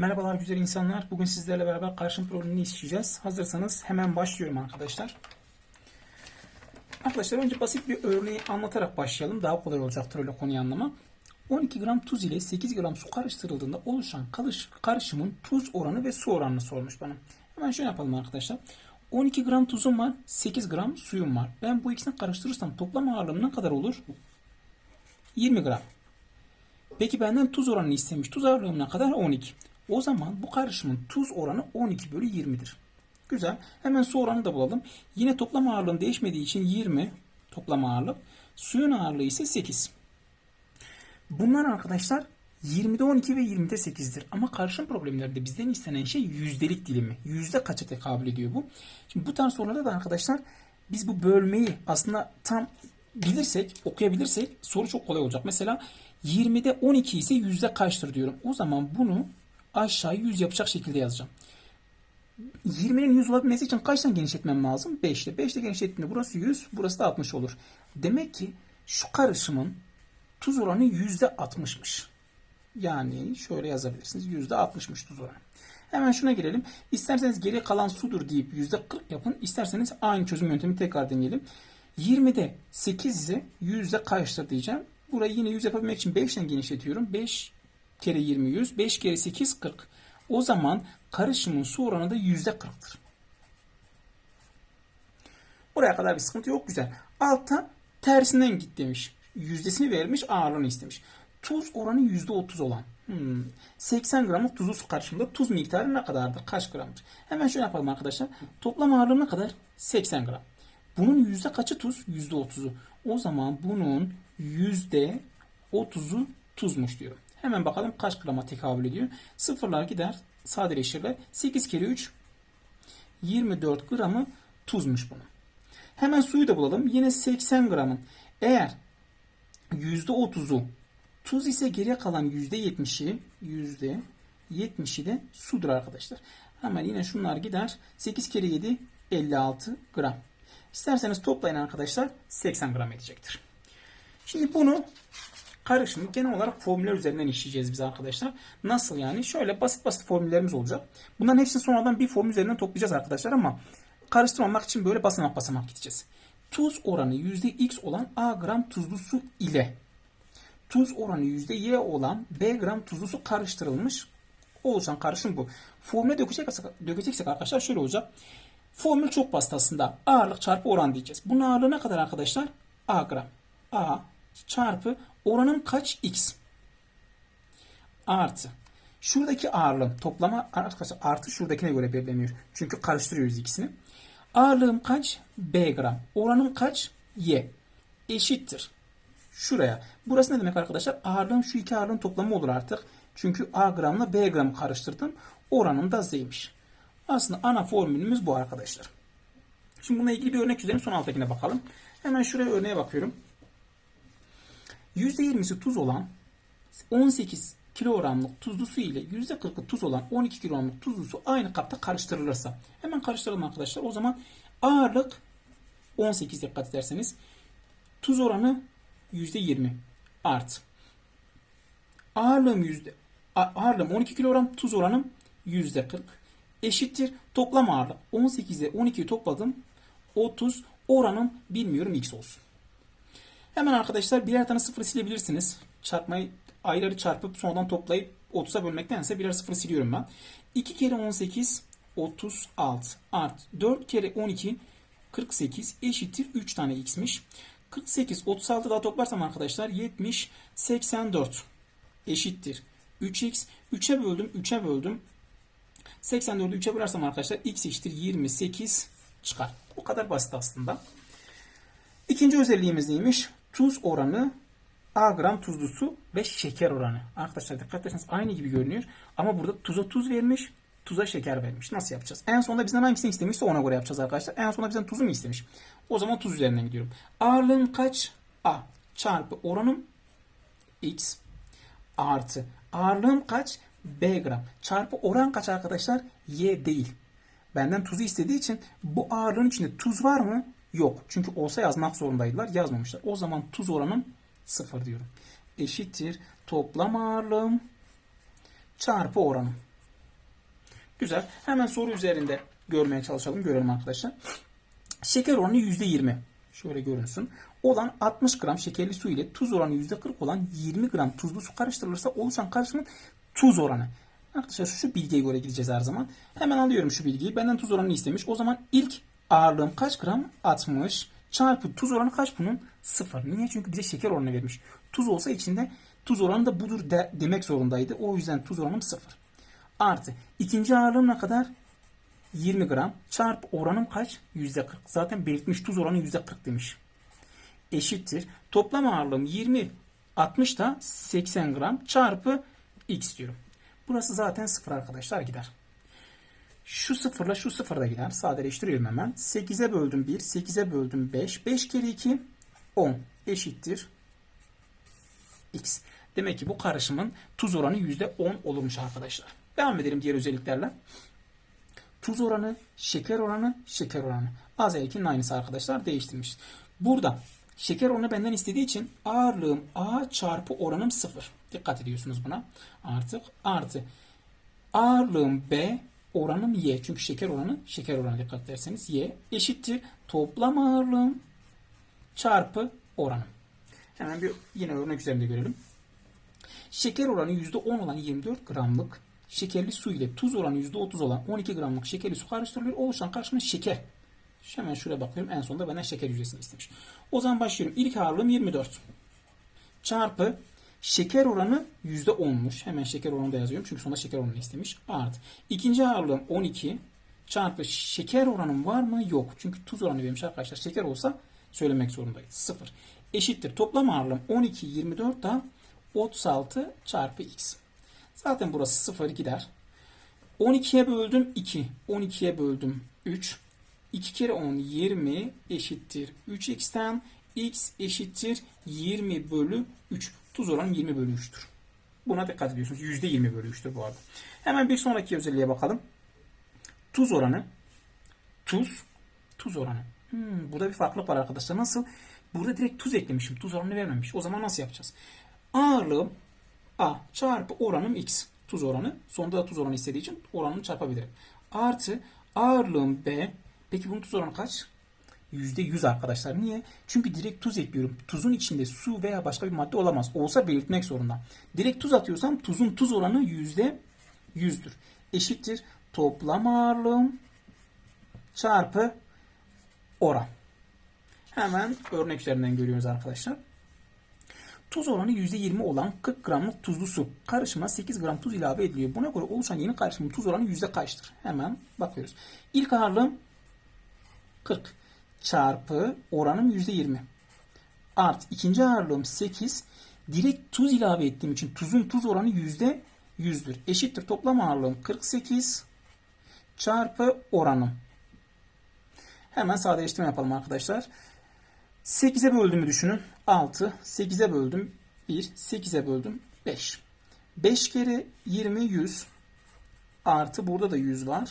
Merhabalar güzel insanlar. Bugün sizlerle beraber karşım problemini işleyeceğiz. Hazırsanız hemen başlıyorum arkadaşlar. Arkadaşlar önce basit bir örneği anlatarak başlayalım. Daha kolay olacaktır öyle konuyu anlama. 12 gram tuz ile 8 gram su karıştırıldığında oluşan karış, karışımın tuz oranı ve su oranını sormuş bana. Hemen şöyle yapalım arkadaşlar. 12 gram tuzum var, 8 gram suyum var. Ben bu ikisini karıştırırsam toplam ağırlığım ne kadar olur? 20 gram. Peki benden tuz oranını istemiş. Tuz ağırlığım ne kadar? 12. O zaman bu karışımın tuz oranı 12 bölü 20'dir. Güzel. Hemen su oranı da bulalım. Yine toplam ağırlığım değişmediği için 20 toplam ağırlık. Suyun ağırlığı ise 8. Bunlar arkadaşlar 20'de 12 ve 20'de 8'dir. Ama karışım problemlerinde bizden istenen şey yüzdelik dilimi. Yüzde kaça tekabül ediyor bu? Şimdi bu tarz sorularda da arkadaşlar biz bu bölmeyi aslında tam bilirsek, okuyabilirsek soru çok kolay olacak. Mesela 20'de 12 ise yüzde kaçtır diyorum. O zaman bunu aşağı 100 yapacak şekilde yazacağım. 20'nin 100 olabilmesi için kaçtan genişletmem lazım? 5 ile. 5 ile genişlettiğimde burası 100, burası da 60 olur. Demek ki şu karışımın tuz oranı %60'mış. Yani şöyle yazabilirsiniz. %60'mış tuz oranı. Hemen şuna gelelim. İsterseniz geri kalan sudur deyip %40 yapın. İsterseniz aynı çözüm yöntemi tekrar deneyelim. 20'de 8 ise yüzde kaçtır diyeceğim. Burayı yine 100 yapabilmek için 5 ile genişletiyorum. 5 kere 20 100. 5 kere 8 40. O zaman karışımın su oranı da yüzde 40'tır. Buraya kadar bir sıkıntı yok. Güzel. Altta tersinden git demiş. Yüzdesini vermiş ağırlığını istemiş. Tuz oranı yüzde 30 olan. Hmm. 80 gramlık tuzlu su karışımında tuz miktarı ne kadardır? Kaç gramdır? Hemen şöyle yapalım arkadaşlar. Toplam ağırlığı ne kadar? 80 gram. Bunun yüzde kaçı tuz? Yüzde 30'u. O zaman bunun yüzde 30'u tuzmuş diyorum. Hemen bakalım kaç grama tekabül ediyor. Sıfırlar gider sadeleşirler. 8 kere 3 24 gramı tuzmuş bunun. Hemen suyu da bulalım. Yine 80 gramın. Eğer %30'u tuz ise geriye kalan %70'i %70'i de sudur arkadaşlar. Hemen yine şunlar gider. 8 kere 7 56 gram. İsterseniz toplayın arkadaşlar 80 gram edecektir. Şimdi bunu karışımı genel olarak formüller üzerinden işleyeceğiz biz arkadaşlar. Nasıl yani? Şöyle basit basit formüllerimiz olacak. Bunların hepsini sonradan bir formül üzerinden toplayacağız arkadaşlar ama karıştırmamak için böyle basamak basamak gideceğiz. Tuz oranı %x olan A gram tuzlu su ile tuz oranı %y olan B gram tuzlu su karıştırılmış oluşan karışım bu. Formüle dökeceksek, dökeceksek arkadaşlar şöyle olacak. Formül çok basit aslında. Ağırlık çarpı oran diyeceğiz. Bunun ağırlığı ne kadar arkadaşlar? A gram. A çarpı oranım kaç? X. Artı. Şuradaki ağırlığım toplama arkadaşlar artı şuradakine göre belirleniyor. Çünkü karıştırıyoruz ikisini. Ağırlığım kaç? B gram. Oranım kaç? Y. Eşittir. Şuraya. Burası ne demek arkadaşlar? Ağırlığım şu iki ağırlığın toplamı olur artık. Çünkü A gramla B gram karıştırdım. Oranım da Z'ymiş. Aslında ana formülümüz bu arkadaşlar. Şimdi bununla ilgili bir örnek çizelim. Son alttakine bakalım. Hemen şuraya örneğe bakıyorum. %20'si tuz olan 18 kilogramlık tuzlu su ile %40'ı tuz olan 12 kilogramlık tuzlu su aynı kapta karıştırılırsa. Hemen karıştıralım arkadaşlar. O zaman ağırlık 18 dikkat ederseniz. Tuz oranı %20 art. Ağırlığım yüzde ağırlığım 12 kilogram, tuz oranım %40 eşittir. Toplam ağırlık 18'e 12'yi topladım. 30 oranım bilmiyorum x olsun. Hemen arkadaşlar birer tane sıfır silebilirsiniz. Çarpmayı ayrı çarpıp sonradan toplayıp 30'a bölmektense birer sıfır siliyorum ben. 2 kere 18 36 art 4 kere 12 48 eşittir 3 tane x'miş. 48 36 daha toplarsam arkadaşlar 70 84 eşittir 3x 3'e böldüm 3'e böldüm 84'ü 3'e bölersem arkadaşlar x eşittir 28 çıkar. O kadar basit aslında. İkinci özelliğimiz neymiş? Tuz oranı A gram tuzlu su ve şeker oranı. Arkadaşlar dikkat ederseniz aynı gibi görünüyor. Ama burada tuza tuz vermiş, tuza şeker vermiş. Nasıl yapacağız? En sonunda bizden hangisini istemişse ona göre yapacağız arkadaşlar. En sonunda bizden tuzu mu istemiş? O zaman tuz üzerinden gidiyorum. Ağırlığım kaç? A çarpı oranım x artı ağırlığım kaç? B gram çarpı oran kaç arkadaşlar? Y değil. Benden tuzu istediği için bu ağırlığın içinde tuz var mı? Yok. Çünkü olsa yazmak zorundaydılar. Yazmamışlar. O zaman tuz oranım 0 diyorum. Eşittir toplam ağırlığım çarpı oranım. Güzel. Hemen soru üzerinde görmeye çalışalım. Görelim arkadaşlar. Şeker oranı %20. Şöyle görünsün. Olan 60 gram şekerli su ile tuz oranı %40 olan 20 gram tuzlu su karıştırılırsa oluşan karışımın tuz oranı. Arkadaşlar şu bilgiye göre gideceğiz her zaman. Hemen alıyorum şu bilgiyi. Benden tuz oranını istemiş. O zaman ilk ağırlığım kaç gram? 60 çarpı tuz oranı kaç bunun? 0. Niye? Çünkü bize şeker oranı vermiş. Tuz olsa içinde tuz oranı da budur de, demek zorundaydı. O yüzden tuz oranım 0. Artı ikinci ağırlığım ne kadar? 20 gram çarpı oranım kaç? %40. Zaten belirtmiş tuz oranı %40 demiş. Eşittir. Toplam ağırlığım 20 60 da 80 gram çarpı x diyorum. Burası zaten 0 arkadaşlar gider. Şu sıfırla şu sıfır da gider. Sadeleştiriyorum hemen. 8'e böldüm 1, 8'e böldüm 5. 5 kere 2, 10 eşittir x. Demek ki bu karışımın tuz oranı %10 olurmuş arkadaşlar. Devam edelim diğer özelliklerle. Tuz oranı, şeker oranı, şeker oranı. Az öncekinin aynısı arkadaşlar değiştirmiş. Burada şeker oranı benden istediği için ağırlığım A çarpı oranım 0. Dikkat ediyorsunuz buna. Artık artı ağırlığım B oranım Y. Çünkü şeker oranı şeker oranı dikkat ederseniz Y eşittir. Toplam ağırlığım çarpı oranım. Hemen bir yine örnek üzerinde görelim. Şeker oranı %10 olan 24 gramlık şekerli su ile tuz oranı %30 olan 12 gramlık şekerli su karıştırılıyor. Oluşan karışımın şeker. Hemen şuraya bakıyorum. En sonunda benden şeker yüzdesini istemiş. O zaman başlıyorum. İlk ağırlığım 24. Çarpı şeker oranı %10'muş. Hemen şeker oranı da yazıyorum. Çünkü sonunda şeker oranı istemiş. Artı. İkinci ağırlığım 12. Çarpı şeker oranım var mı? Yok. Çünkü tuz oranı vermiş arkadaşlar. Şeker olsa söylemek zorundayız. 0. Eşittir. Toplam ağırlığım 12, 24 da 36 çarpı x. Zaten burası 0 gider. 12'ye böldüm 2. 12'ye böldüm 3. 2 kere 10 20 eşittir 3x'ten x eşittir 20 bölü 3. Tuz oranı 20 bölü 3'tür. Buna dikkat ediyorsunuz. %20 bölü 3'tür bu arada. Hemen bir sonraki özelliğe bakalım. Tuz oranı. Tuz. Tuz oranı. Hmm, burada bir farklılık var arkadaşlar. Nasıl? Burada direkt tuz eklemişim. Tuz oranını vermemiş. O zaman nasıl yapacağız? Ağırlığım A çarpı oranım X. Tuz oranı. Sonunda da tuz oranı istediği için oranını çarpabilirim. Artı ağırlığım B. Peki bunun tuz oranı kaç? %100 arkadaşlar. Niye? Çünkü direkt tuz ekliyorum. Tuzun içinde su veya başka bir madde olamaz. Olsa belirtmek zorunda. Direkt tuz atıyorsam tuzun tuz oranı %100'dür. Eşittir. Toplam ağırlığım çarpı oran. Hemen örnek üzerinden görüyoruz arkadaşlar. Tuz oranı %20 olan 40 gramlık tuzlu su. Karışıma 8 gram tuz ilave ediliyor. Buna göre oluşan yeni karışımın tuz oranı yüzde kaçtır? Hemen bakıyoruz. İlk ağırlığım 40 çarpı oranım %20. Art ikinci ağırlığım 8. Direkt tuz ilave ettiğim için tuzun tuz oranı yüzde 100'dür. Eşittir toplam ağırlığım 48 çarpı oranım. Hemen sadeleştirme yapalım arkadaşlar. 8'e böldüğümü düşünün. 6. 8'e böldüm. 1. 8'e böldüm. 5. 5 kere 20 100. Artı burada da 100 var.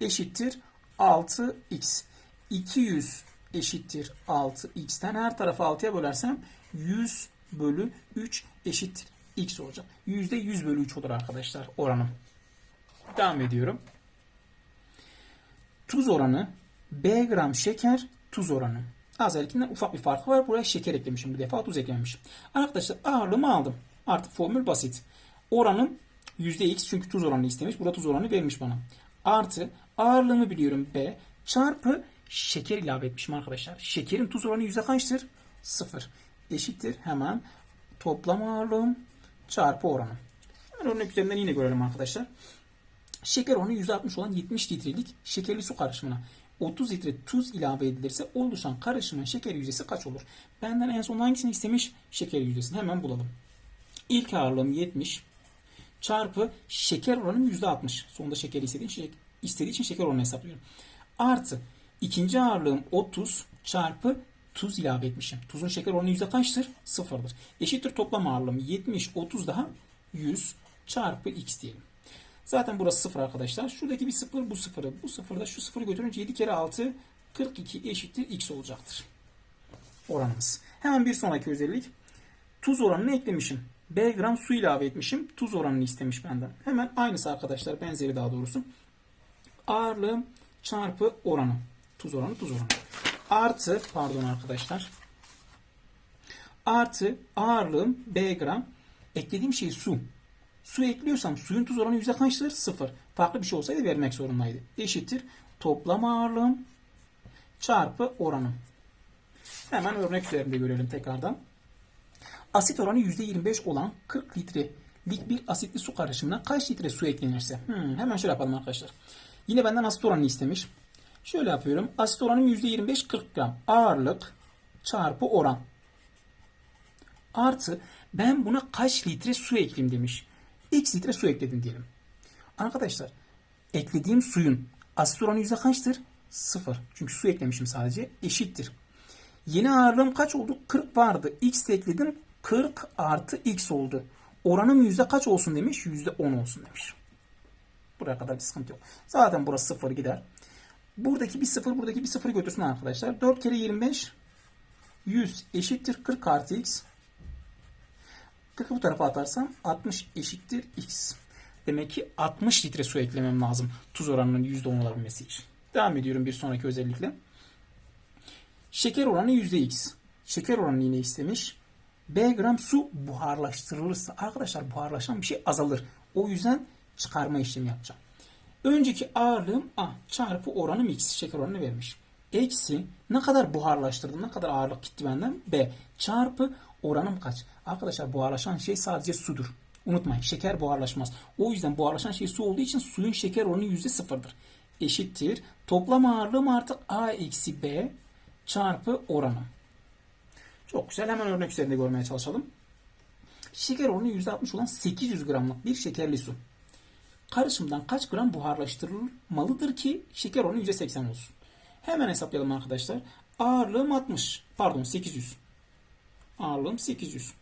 Eşittir 6x. 200 eşittir 6x'ten her tarafı 6'ya bölersem 100 bölü 3 eşittir x olacak. Yüzde 100 bölü 3 olur arkadaşlar oranım. Devam ediyorum. Tuz oranı B gram şeker tuz oranı. Azerkinden ufak bir farkı var. Buraya şeker eklemişim. Bu defa tuz eklememişim. Arkadaşlar ağırlığımı aldım. Artık formül basit. Oranım %x çünkü tuz oranı istemiş. Burada tuz oranı vermiş bana. Artı ağırlığımı biliyorum B çarpı şeker ilave etmişim arkadaşlar. Şekerin tuz oranı yüzde kaçtır? 0. Eşittir hemen toplam ağırlığım çarpı oranım. Hemen örnek üzerinden yine görelim arkadaşlar. Şeker oranı %60 olan 70 litrelik şekerli su karışımına 30 litre tuz ilave edilirse oluşan karışımın şeker yüzdesi kaç olur? Benden en son hangisini istemiş? Şeker yüzdesini hemen bulalım. İlk ağırlığım 70 çarpı şeker oranım %60. Sonunda şeker istediği için, istediği için şeker oranını hesaplıyorum. Artı ikinci ağırlığım 30 çarpı tuz ilave etmişim. Tuzun şeker oranı yüzde kaçtır? Sıfırdır. Eşittir toplam ağırlığım 70 30 daha 100 çarpı x diyelim. Zaten burası sıfır arkadaşlar. Şuradaki bir sıfır bu sıfırı. Bu sıfırda şu sıfırı götürünce 7 kere 6 42 eşittir x olacaktır. Oranımız. Hemen bir sonraki özellik. Tuz oranını eklemişim. B gram su ilave etmişim. Tuz oranını istemiş benden. Hemen aynısı arkadaşlar. Benzeri daha doğrusu. Ağırlığım çarpı oranı. Tuz oranı tuz oranı. Artı pardon arkadaşlar. Artı ağırlığım B gram. Eklediğim şey su. Su ekliyorsam suyun tuz oranı yüzde kaçtır? Sıfır. Farklı bir şey olsaydı vermek zorundaydı. Eşittir. Toplam ağırlığım çarpı oranım. Hemen örnek üzerinde görelim tekrardan. Asit oranı %25 olan 40 litrelik bir asitli su karışımına kaç litre su eklenirse? Hmm, hemen şöyle yapalım arkadaşlar. Yine benden asit oranını istemiş. Şöyle yapıyorum. Asit oranım %25 40 gram. Ağırlık çarpı oran. Artı ben buna kaç litre su ekleyeyim demiş. X litre su ekledim diyelim. Arkadaşlar eklediğim suyun asit oranı yüzde kaçtır? Sıfır. Çünkü su eklemişim sadece. Eşittir. Yeni ağırlığım kaç oldu? 40 vardı. X ekledim. 40 artı X oldu. Oranım yüzde kaç olsun demiş? Yüzde 10 olsun demiş. Buraya kadar bir sıkıntı yok. Zaten burası sıfır gider. Buradaki bir sıfır, buradaki bir sıfır götürsün arkadaşlar. 4 kere 25 100 eşittir 40 artı X. 40'ı bu tarafa atarsam 60 eşittir X. Demek ki 60 litre su eklemem lazım tuz oranının %10 olabilmesi için. Devam ediyorum bir sonraki özellikle. Şeker oranı %X. Şeker oranı yine istemiş. B gram su buharlaştırılırsa arkadaşlar buharlaşan bir şey azalır. O yüzden çıkarma işlemi yapacağım. Önceki ağırlığım A çarpı oranım X şeker oranını vermiş. Eksi ne kadar buharlaştırdım ne kadar ağırlık gitti benden B çarpı oranım kaç? Arkadaşlar buharlaşan şey sadece sudur. Unutmayın şeker buharlaşmaz. O yüzden buharlaşan şey su olduğu için suyun şeker oranı yüzde sıfırdır. Eşittir. Toplam ağırlığım artık A eksi B çarpı oranım. Çok güzel. Hemen örnek üzerinde görmeye çalışalım. Şeker oranı %60 olan 800 gramlık bir şekerli su. Karışımdan kaç gram buharlaştırılmalıdır ki şeker oranı %80 olsun? Hemen hesaplayalım arkadaşlar. Ağırlığım 60. Pardon 800. Ağırlığım 800.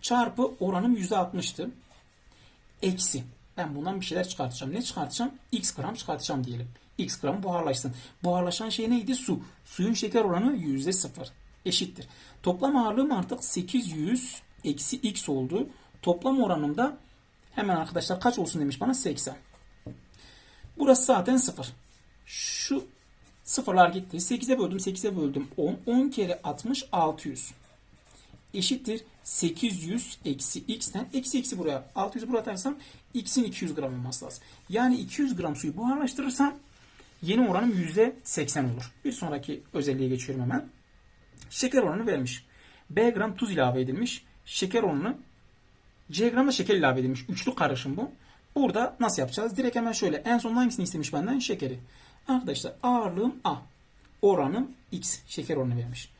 Çarpı oranım %60'tı. Eksi. Ben bundan bir şeyler çıkartacağım. Ne çıkartacağım? X gram çıkartacağım diyelim. X gram buharlaşsın. Buharlaşan şey neydi? Su. Suyun şeker oranı %0. Eşittir. Toplam ağırlığım artık 800 eksi X oldu. Toplam oranım da hemen arkadaşlar kaç olsun demiş bana? 80. Burası zaten 0. Şu sıfırlar gitti. 8'e böldüm. 8'e böldüm. 10. 10 kere 60 600. Eşittir. 800 eksi x'ten eksi eksi buraya 600 buraya atarsam x'in 200 gram olması lazım. Yani 200 gram suyu buharlaştırırsam yeni oranım %80 olur. Bir sonraki özelliğe geçiyorum hemen. Şeker oranı vermiş. B gram tuz ilave edilmiş. Şeker oranı C şeker ilave edilmiş. Üçlü karışım bu. Burada nasıl yapacağız? Direkt hemen şöyle. En son hangisini istemiş benden? Şekeri. Arkadaşlar ağırlığım A. Oranım X. Şeker oranı vermiş.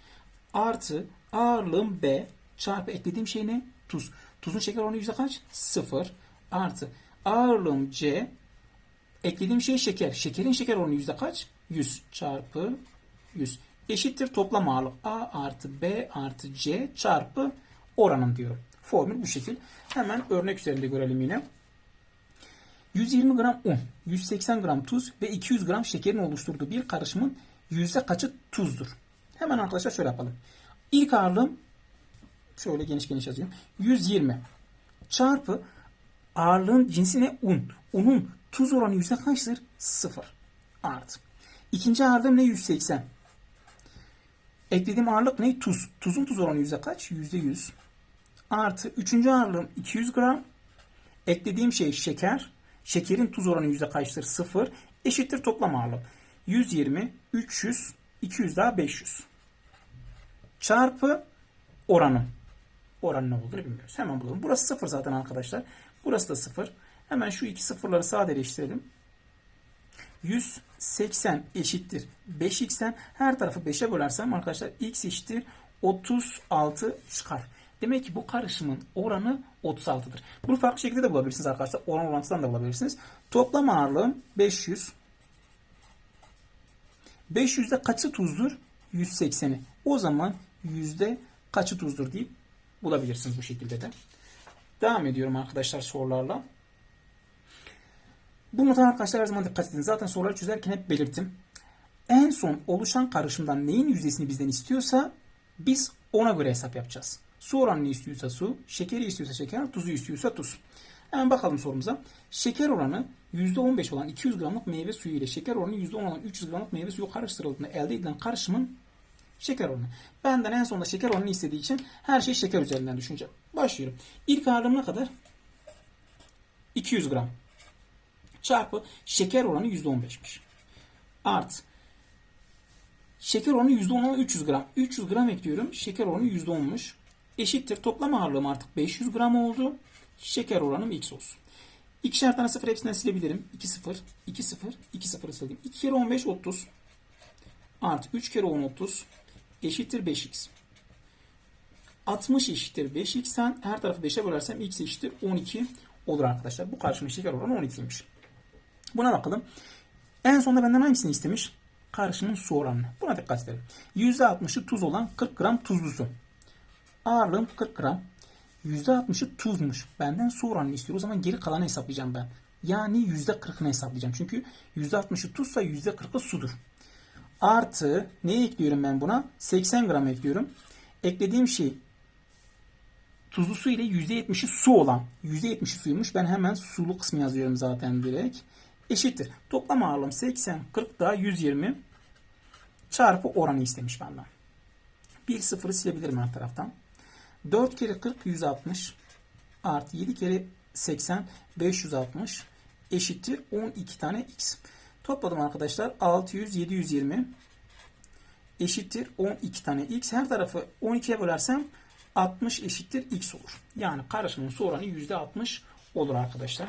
Artı ağırlığım B çarpı eklediğim şey ne? Tuz. Tuzun şeker oranı yüzde kaç? Sıfır. Artı ağırlığım C eklediğim şey şeker. Şekerin şeker oranı yüzde kaç? 100 çarpı 100 eşittir toplam ağırlık A artı B artı C çarpı oranım diyorum. Formül bu şekil. Hemen örnek üzerinde görelim yine. 120 gram un, 180 gram tuz ve 200 gram şekerin oluşturduğu bir karışımın yüzde kaçı tuzdur? Hemen arkadaşlar şöyle yapalım. İlk ağırlığım şöyle geniş geniş yazıyorum. 120 çarpı ağırlığın cinsi ne? Un. Unun tuz oranı yüzde kaçtır? 0 artı. İkinci ağırlığım ne? 180. Eklediğim ağırlık ne? Tuz. Tuzun tuz oranı yüzde kaç? Yüzde 100. Artı üçüncü ağırlığım 200 gram. Eklediğim şey şeker. Şekerin tuz oranı yüzde kaçtır? 0. Eşittir toplam ağırlık. 120, 300, 200 daha 500. Çarpı oranım. Oran ne olur bilmiyoruz. Hemen bulalım. Burası 0 zaten arkadaşlar. Burası da 0. Hemen şu iki sıfırları sadeleştirelim. 180 eşittir 5x'ten her tarafı 5'e bölersem arkadaşlar x eşittir 36 çıkar. Demek ki bu karışımın oranı 36'dır. Bunu farklı şekilde de bulabilirsiniz arkadaşlar. Oran orantısından da bulabilirsiniz. Toplam ağırlığım 500. 500'de kaçı tuzdur? 180'i. O zaman yüzde kaçı tuzdur deyip bulabilirsiniz bu şekilde de. Devam ediyorum arkadaşlar sorularla. Bu nota arkadaşlar her zaman dikkat edin. Zaten soruları çözerken hep belirttim. En son oluşan karışımdan neyin yüzdesini bizden istiyorsa biz ona göre hesap yapacağız. Su oranını istiyorsa su, şekeri istiyorsa şeker, tuzu istiyorsa tuz. Hemen bakalım sorumuza. Şeker oranı %15 olan 200 gramlık meyve suyu ile şeker oranı %10 olan 300 gramlık meyve suyu karıştırıldığında elde edilen karışımın şeker oranı. Benden en sonunda şeker oranını istediği için her şey şeker üzerinden düşüneceğim. Başlıyorum. İlk ağırlığım ne kadar? 200 gram. Çarpı şeker oranı %15'miş. Artı Şeker oranı %10'a 300 gram. 300 gram ekliyorum. Şeker oranı %10'muş. Eşittir. Toplam ağırlığım artık 500 gram oldu. Şeker oranım x olsun. İkişer tane sıfır hepsinden silebilirim. 2 0, 2 0, 2 0 sildim. 2 kere 15 30. Artı 3 kere 10 30. Eşittir 5x. 60 eşittir 5x'ten her tarafı 5'e bölersem x eşittir 12 olur arkadaşlar. Bu karşımın şeker oranı 12'ymiş. Buna bakalım. En sonunda benden hangisini istemiş? Karışımın su oranını. Buna dikkat edelim. %60'ı tuz olan 40 gram tuzlusu. Ağırlığım 40 gram. %60'ı tuzmuş. Benden su oranını istiyor. O zaman geri kalanı hesaplayacağım ben. Yani %40'ını hesaplayacağım. Çünkü %60'ı tuzsa %40'ı sudur. Artı ne ekliyorum ben buna? 80 gram ekliyorum. Eklediğim şey tuzlu su ile %70'i su olan. %70'i suymuş. Ben hemen sulu kısmı yazıyorum zaten direkt. Eşittir. Toplam ağırlığım 80, 40 daha 120 çarpı oranı istemiş benden. Bir sıfırı silebilirim her taraftan. 4 kere 40 160 artı 7 kere 80 560 eşittir 12 tane x. Topladım arkadaşlar 600 720 eşittir 12 tane x. Her tarafı 12'ye bölersem 60 eşittir x olur. Yani karışımın su oranı %60 olur arkadaşlar.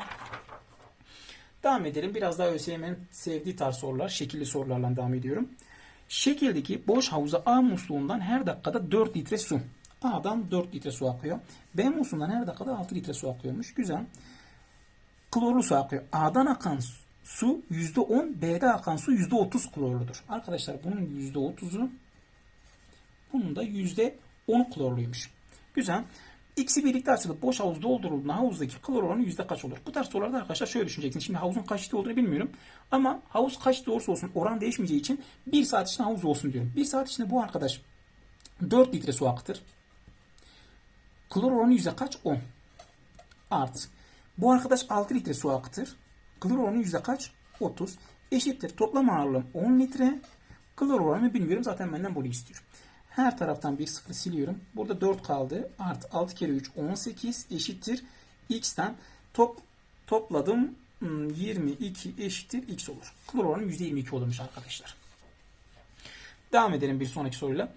Devam edelim. Biraz daha ÖSYM'nin sevdiği tarz sorular. Şekilli sorularla devam ediyorum. Şekildeki boş havuza A musluğundan her dakikada 4 litre su. A'dan 4 litre su akıyor. B musluğundan her dakikada 6 litre su akıyormuş. Güzel. Klorlu su akıyor. A'dan akan su %10, B'de akan su %30 klorludur. Arkadaşlar bunun %30'u bunun da %10 klorluymuş. Güzel. İkisi birlikte açılıp boş havuz doldurulduğunda havuzdaki klor oranı yüzde kaç olur? Bu tarz sorularda arkadaşlar şöyle düşüneceksiniz. Şimdi havuzun kaç litre olduğunu bilmiyorum. Ama havuz kaç olursa olsun oran değişmeyeceği için 1 saat içinde havuz olsun diyorum. 1 saat içinde bu arkadaş 4 litre su aktır. Klor oranı yüzde kaç? 10. Art. Bu arkadaş 6 litre su aktır. Klor oranı yüzde kaç? 30. Eşittir. Toplam ağırlığım 10 litre. Klor oranı bilmiyorum. Zaten benden bunu istiyor. Her taraftan bir sıfır siliyorum. Burada 4 kaldı. Artı 6 kere 3 18 eşittir. X'ten top, topladım. Hmm, 22 eşittir X olur. Klor oranı %22 olurmuş arkadaşlar. Devam edelim bir sonraki soruyla.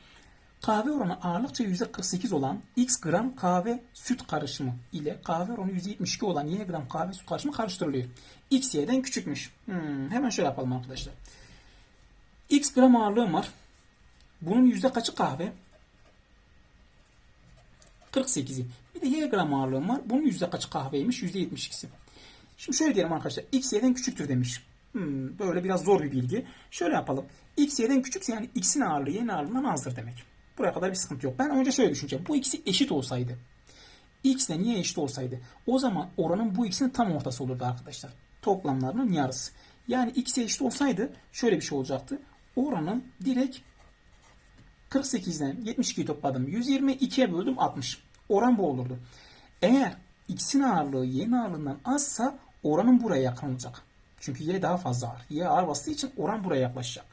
Kahve oranı ağırlıkça %48 olan X gram kahve süt karışımı ile kahve oranı %72 olan Y gram kahve süt karışımı karıştırılıyor. X Y'den küçükmüş. Hmm, hemen şöyle yapalım arkadaşlar. X gram ağırlığım var. Bunun yüzde kaçı kahve? 48'i. Bir de y gram ağırlığım var. Bunun yüzde kaçı kahveymiş? Yüzde 72'si. Şimdi şöyle diyelim arkadaşlar. X y'den küçüktür demiş. Hmm, böyle biraz zor bir bilgi. Şöyle yapalım. X y'den küçükse yani x'in ağırlığı y'nin ağırlığından azdır demek. Buraya kadar bir sıkıntı yok. Ben önce şöyle düşüneceğim. Bu ikisi eşit olsaydı. X ile y eşit olsaydı. O zaman oranın bu ikisinin tam ortası olurdu arkadaşlar. Toplamlarının yarısı. Yani x eşit olsaydı şöyle bir şey olacaktı. Oranın direkt 48'den 72'yi topladım. 122'ye böldüm 60. Oran bu olurdu. Eğer x'in ağırlığı y'nin ağırlığından azsa oranın buraya yakın olacak. Çünkü y daha fazla ağır. Y ağır bastığı için oran buraya yaklaşacak.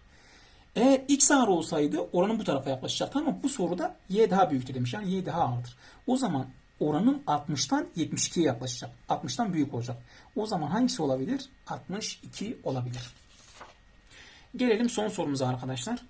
Eğer x ağır olsaydı oranın bu tarafa yaklaşacaktı ama bu soruda y daha büyüktür demiş. Yani y daha ağırdır. O zaman oranın 60'tan 72'ye yaklaşacak. 60'tan büyük olacak. O zaman hangisi olabilir? 62 olabilir. Gelelim son sorumuza arkadaşlar.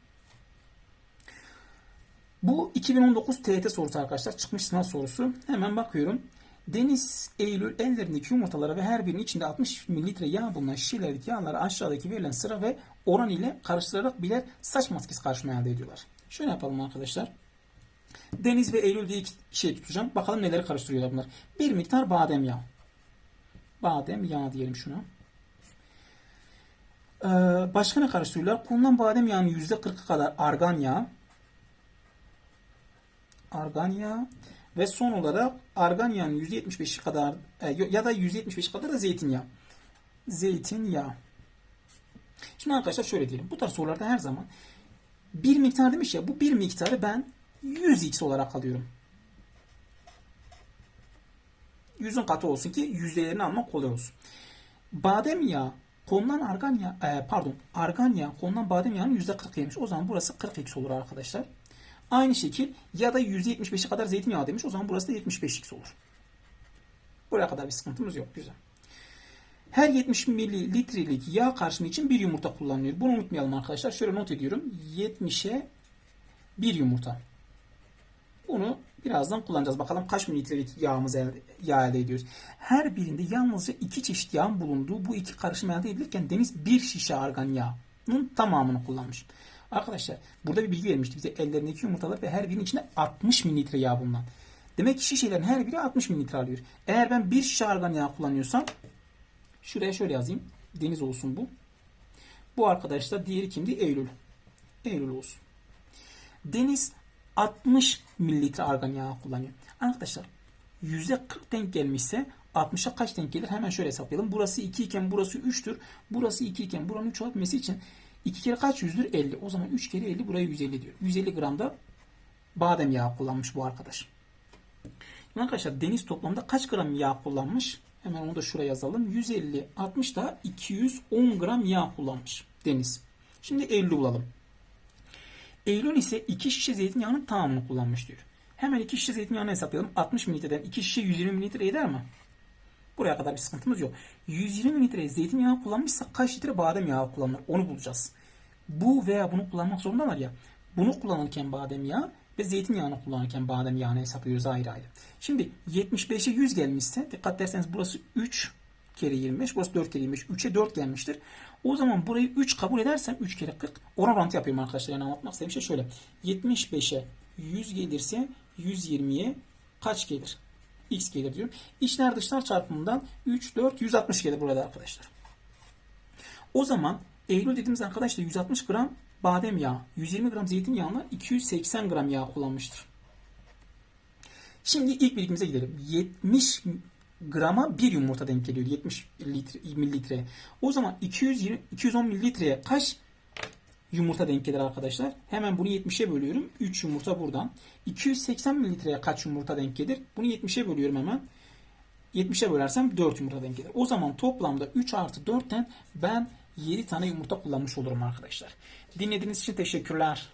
Bu 2019 TET sorusu arkadaşlar. Çıkmış sınav sorusu. Hemen bakıyorum. Deniz Eylül ellerindeki yumurtalara ve her birinin içinde 60 mililitre yağ bulunan şişelerdeki yağları aşağıdaki verilen sıra ve oran ile karıştırarak birer saç maskesi karşılama elde ediyorlar. Şöyle yapalım arkadaşlar. Deniz ve Eylül diye iki şey tutacağım. Bakalım neleri karıştırıyorlar bunlar. Bir miktar badem yağı. Badem yağı diyelim şuna. Ee, başka ne karıştırıyorlar? Kullanılan badem yağının %40'ı kadar argan yağı argan yağı ve son olarak argan yağının %75'i kadar e, ya da %75'i kadar da zeytinyağı. Zeytinyağı. Şimdi arkadaşlar şöyle diyelim. Bu tarz sorularda her zaman bir miktar demiş ya bu bir miktarı ben 100x olarak alıyorum. 100'ün katı olsun ki yüzdelerini almak kolay olsun. Badem yağı konulan argan yağı, e, pardon argan yağı konulan badem yağının %40'ymış. O zaman burası 40x olur arkadaşlar. Aynı şekil ya da %75'e kadar zeytinyağı demiş. O zaman burası da 75x olur. Buraya kadar bir sıkıntımız yok. Güzel. Her 70 mililitrelik yağ karşılığı için bir yumurta kullanılıyor. Bunu unutmayalım arkadaşlar. Şöyle not ediyorum. 70'e bir yumurta. Bunu birazdan kullanacağız. Bakalım kaç mililitrelik yağımız elde, yağ elde ediyoruz. Her birinde yalnızca iki çeşit yağın bulunduğu bu iki karışım elde edilirken Deniz bir şişe argan yağının tamamını kullanmış. Arkadaşlar burada bir bilgi vermişti bize ellerindeki yumurtalar ve her birinin içinde 60 mililitre yağ bulunan. Demek ki şişelerin her biri 60 mililitre alıyor. Eğer ben bir şişe argan yağı kullanıyorsam şuraya şöyle yazayım. Deniz olsun bu. Bu arkadaşlar diğeri kimdi? Eylül. Eylül olsun. Deniz 60 mililitre argan yağı kullanıyor. Arkadaşlar %40 denk gelmişse 60'a kaç denk gelir? Hemen şöyle hesaplayalım. Burası 2 iken burası 3'tür. Burası 2 iken buranın 3 olabilmesi için 2 kere kaç yüzdür? 50. O zaman 3 kere 50 buraya 150 diyor. 150 gram da badem yağı kullanmış bu arkadaş. Şimdi arkadaşlar deniz toplamda kaç gram yağ kullanmış? Hemen onu da şuraya yazalım. 150, 60 da 210 gram yağ kullanmış deniz. Şimdi 50 bulalım. Eylül ise 2 şişe zeytinyağının tamamını kullanmış diyor. Hemen 2 şişe zeytinyağını hesaplayalım. 60 mililitreden 2 şişe 120 mililitre eder mi? Buraya kadar bir sıkıntımız yok. 120 mililitre zeytinyağı kullanmışsa kaç litre badem yağı kullanılır? Onu bulacağız. Bu veya bunu kullanmak zorundalar ya. Bunu kullanırken badem yağı ve zeytinyağını kullanırken badem yağını hesaplıyoruz ayrı ayrı. Şimdi 75'e 100 gelmişse dikkat ederseniz burası 3 kere 25, burası 4 kere 25. 3'e 4 gelmiştir. O zaman burayı 3 kabul edersem 3 kere 40 oran orantı yapıyorum arkadaşlar. Yani anlatmak istediğim şey şöyle. 75'e 100 gelirse 120'ye kaç gelir? X gelir diyorum. İçler dışlar çarpımından 3, 4, 160 gelir burada arkadaşlar. O zaman Eylül dediğimiz arkadaşlar 160 gram badem yağı, 120 gram zeytinyağına 280 gram yağ kullanmıştır. Şimdi ilk bilgimize gidelim. 70 grama bir yumurta denk geliyor. 70 litre, mililitre. O zaman 220, 210 mililitreye kaç yumurta denk gelir arkadaşlar? Hemen bunu 70'e bölüyorum. 3 yumurta buradan. 280 mililitreye kaç yumurta denk gelir? Bunu 70'e bölüyorum hemen. 70'e bölersem 4 yumurta denk gelir. O zaman toplamda 3 artı 4'ten ben 7 tane yumurta kullanmış olurum arkadaşlar. Dinlediğiniz için teşekkürler.